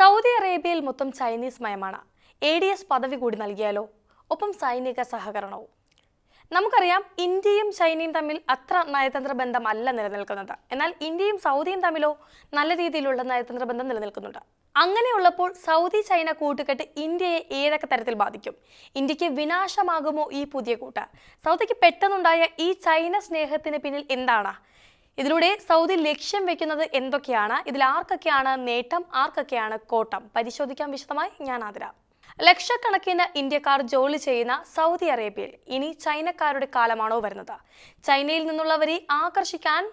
Saudi അറേബ്യയിൽ മൊത്തം Chinese മയമാണ്. എ ഡി എസ് പദവി കൂടി നൽകിയാലോ? ഒപ്പം സൈനിക സഹകരണവും. നമുക്കറിയാം ഇന്ത്യയും ചൈനയും തമ്മിൽ അത്ര നയതന്ത്ര ബന്ധം അല്ല നിലനിൽക്കുന്നത്. എന്നാൽ ഇന്ത്യയും സൗദിയും തമ്മിലോ നല്ല രീതിയിലുള്ള നയതന്ത്ര ബന്ധം നിലനിൽക്കുന്നുണ്ട്. അങ്ങനെയുള്ളപ്പോൾ സൗദി ചൈന കൂട്ടുകെട്ട് ഇന്ത്യയെ ഏതൊക്കെ തരത്തിൽ ബാധിക്കും? ഇന്ത്യയ്ക്ക് വിനാശമാകുമോ ഈ പുതിയ കൂട്ട്? സൗദിക്ക് പെട്ടെന്നുണ്ടായ ഈ ചൈന സ്നേഹത്തിന് പിന്നിൽ എന്താണ്? ഇതിലൂടെ സൗദി ലക്ഷ്യം വെക്കുന്നത് എന്തൊക്കെയാണ്? ഇതിൽ ആർക്കൊക്കെയാണ് നേട്ടം? ആർക്കൊക്കെയാണ് കോട്ടം? പരിശോധിക്കാൻ വിശദമായി. ഞാൻ ആതിര. ലക്ഷക്കണക്കിന് ഇന്ത്യക്കാർ ജോലി ചെയ്യുന്ന സൗദി അറേബ്യയിൽ ഇനി ചൈനക്കാരുടെ കാലമാണോ വരുന്നത്? ചൈനയിൽ നിന്നുള്ളവരെ ആകർഷിക്കാൻ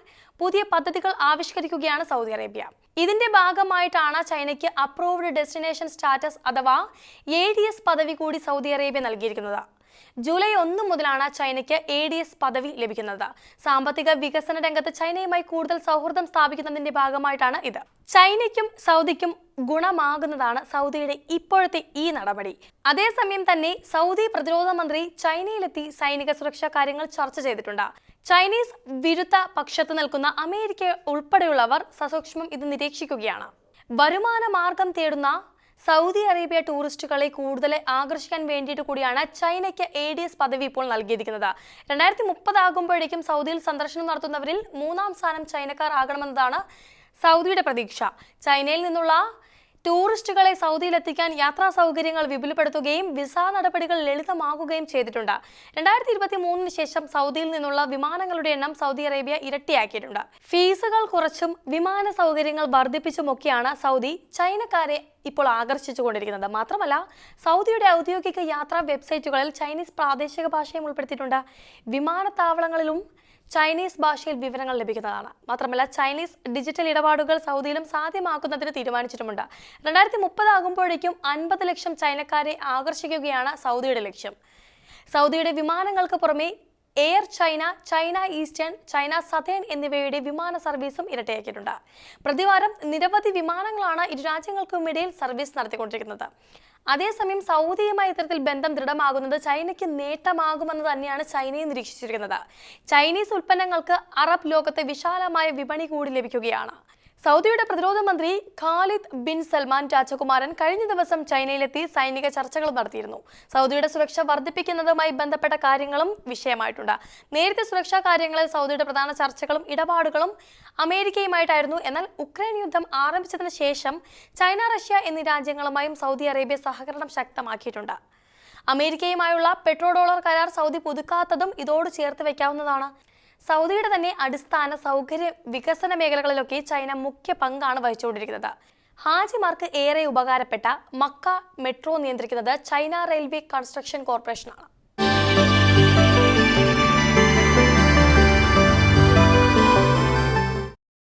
പുതിയ പദ്ധതികൾ ആവിഷ്കരിക്കുകയാണ് സൗദി അറേബ്യ. ഇതിന്റെ ഭാഗമായിട്ടാണ് ചൈനയ്ക്ക് അപ്രൂവ്ഡ് ഡെസ്റ്റിനേഷൻ സ്റ്റാറ്റസ് അഥവാ എ പദവി കൂടി സൗദി അറേബ്യ നൽകിയിരിക്കുന്നത്. ജൂലൈ ഒന്ന് മുതലാണ് ചൈനയ്ക്ക് എ ഡി എസ് പദവി ലഭിക്കുന്നത്. സാമ്പത്തിക വികസന രംഗത്ത് ചൈനയുമായി കൂടുതൽ സൗഹൃദം സ്ഥാപിക്കുന്നതിന്റെ ഭാഗമായിട്ടാണ് ഇത്. ചൈനയ്ക്കും സൗദിക്കും ഗുണമാകുന്നതാണ് സൗദിയുടെ ഇപ്പോഴത്തെ ഈ നടപടി. അതേസമയം തന്നെ സൗദി പ്രതിരോധ മന്ത്രി ചൈനയിലെത്തി സൈനിക സുരക്ഷാ കാര്യങ്ങൾ ചർച്ച ചെയ്തിട്ടുണ്ട്. ചൈനീസ് വിരുദ്ധ പക്ഷത്ത് നിൽക്കുന്ന അമേരിക്ക ഉൾപ്പെടെയുള്ളവർ സസൂക്ഷ്മം ഇത് നിരീക്ഷിക്കുകയാണ്. വരുമാന മാർഗം തേടുന്ന സൗദി അറേബ്യ ടൂറിസ്റ്റുകളെ കൂടുതൽ ആകർഷിക്കാൻ വേണ്ടിയിട്ട് കൂടിയാണ് ചൈനയ്ക്ക് എ ഡി എസ് പദവി ഇപ്പോൾ നൽകിയിരിക്കുന്നത്. രണ്ടായിരത്തി മുപ്പതാകുമ്പോഴേക്കും സൗദിയിൽ സന്ദർശനം നടത്തുന്നവരിൽ മൂന്നാം സ്ഥാനം ചൈനക്കാർ ആകണമെന്നതാണ് സൗദിയുടെ പ്രതീക്ഷ. ചൈനയിൽ നിന്നുള്ള ടൂറിസ്റ്റുകളെ സൗദിയിലെത്തിക്കാൻ യാത്രാ സൗകര്യങ്ങൾ വിപുലപ്പെടുത്തുകയും വിസ നടപടികൾ ലളിതമാകുകയും ചെയ്തിട്ടുണ്ട്. രണ്ടായിരത്തി ഇരുപത്തി മൂന്നിന് ശേഷം സൗദിയിൽ നിന്നുള്ള വിമാനങ്ങളുടെ എണ്ണം സൗദി അറേബ്യ ഇരട്ടിയാക്കിയിട്ടുണ്ട്. ഫീസുകൾ കുറച്ചും വിമാന സൗകര്യങ്ങൾ വർദ്ധിപ്പിച്ചുമൊക്കെയാണ് സൗദി ചൈനക്കാരെ ഇപ്പോൾ ആകർഷിച്ചുകൊണ്ടിരിക്കുന്നത്. മാത്രമല്ല സൗദിയുടെ ഔദ്യോഗിക യാത്രാ വെബ്സൈറ്റുകളിൽ ചൈനീസ് പ്രാദേശിക ഭാഷയും ഉൾപ്പെടുത്തിയിട്ടുണ്ട്. വിമാനത്താവളങ്ങളിലും ചൈനീസ് ഭാഷയിൽ വിവരങ്ങൾ ലഭിക്കുന്നതാണ്. മാത്രമല്ല ചൈനീസ് ഡിജിറ്റൽ ഇടപാടുകൾ സൗദിയിലും സാധ്യമാക്കുന്നതിന് തീരുമാനിച്ചിട്ടുമുണ്ട്. രണ്ടായിരത്തി മുപ്പതാകുമ്പോഴേക്കും അൻപത് ലക്ഷം ചൈനക്കാരെ ആകർഷിക്കുകയാണ് സൗദിയുടെ ലക്ഷ്യം. സൗദിയുടെ വിമാനങ്ങൾക്ക് പുറമെ Air China China Eastern China Southern എന്നിവയുടെ വിമാന സർവീസും ഇരട്ടയാക്കിയിട്ടുണ്ട്. പ്രതിവാരം നിരവധി വിമാനങ്ങളാണ് ഇരു രാജ്യങ്ങൾക്കുമിടയിൽ സർവീസ് നടത്തിക്കൊണ്ടിരിക്കുന്നത്. അതേസമയം സൗദിയുമായി ഇത്തരത്തിൽ ബന്ധം ദൃഢമാകുന്നത് ചൈനയ്ക്ക് നേട്ടമാകുമെന്ന് തന്നെയാണ് ചൈനയെ നിരീക്ഷിച്ചിരിക്കുന്നത്. ചൈനീസ് ഉൽപ്പന്നങ്ങൾക്ക് അറബ് ലോകത്തെ വിശാലമായ വിപണി കൂടി ലഭിക്കുകയാണ്. സൗദിയുടെ പ്രതിരോധ മന്ത്രി ഖാലിദ് ബിൻ സൽമാൻ രാജകുമാരൻ കഴിഞ്ഞ ദിവസം ചൈനയിലെത്തി സൈനിക ചർച്ചകൾ നടത്തിയിരുന്നു. സൗദിയുടെ സുരക്ഷ വർദ്ധിപ്പിക്കുന്നതുമായി ബന്ധപ്പെട്ട കാര്യങ്ങളും വിഷയമായിട്ടുണ്ട്. നേരത്തെ സുരക്ഷാ കാര്യങ്ങളിൽ സൗദിയുടെ പ്രധാന ചർച്ചകളും ഇടപാടുകളും അമേരിക്കയുമായിട്ടായിരുന്നു. എന്നാൽ ഉക്രൈൻ യുദ്ധം ആരംഭിച്ചതിന് ശേഷം ചൈന റഷ്യ എന്നീ രാജ്യങ്ങളുമായും സൗദി അറേബ്യ സഹകരണം ശക്തമാക്കിയിട്ടുണ്ട്. അമേരിക്കയുമായുള്ള പെട്രോ ഡോളർ കരാർ സൗദി പുതുക്കാത്തതും ഇതോട് ചേർത്ത് വെക്കാവുന്നതാണ്. സൗദിയുടെ തന്നെ അടിസ്ഥാന സൗകര്യ വികസന മേഖലകളിലൊക്കെ ചൈന മുഖ്യ പങ്കാണ് വഹിച്ചുകൊണ്ടിരിക്കുന്നത്. ഹാജിമാർക്ക് ഏറെ ഉപകാരപ്പെട്ട മക്ക മെട്രോ നിയന്ത്രിക്കുന്നത് ചൈന റെയിൽവേ കൺസ്ട്രക്ഷൻ കോർപ്പറേഷനാണ്.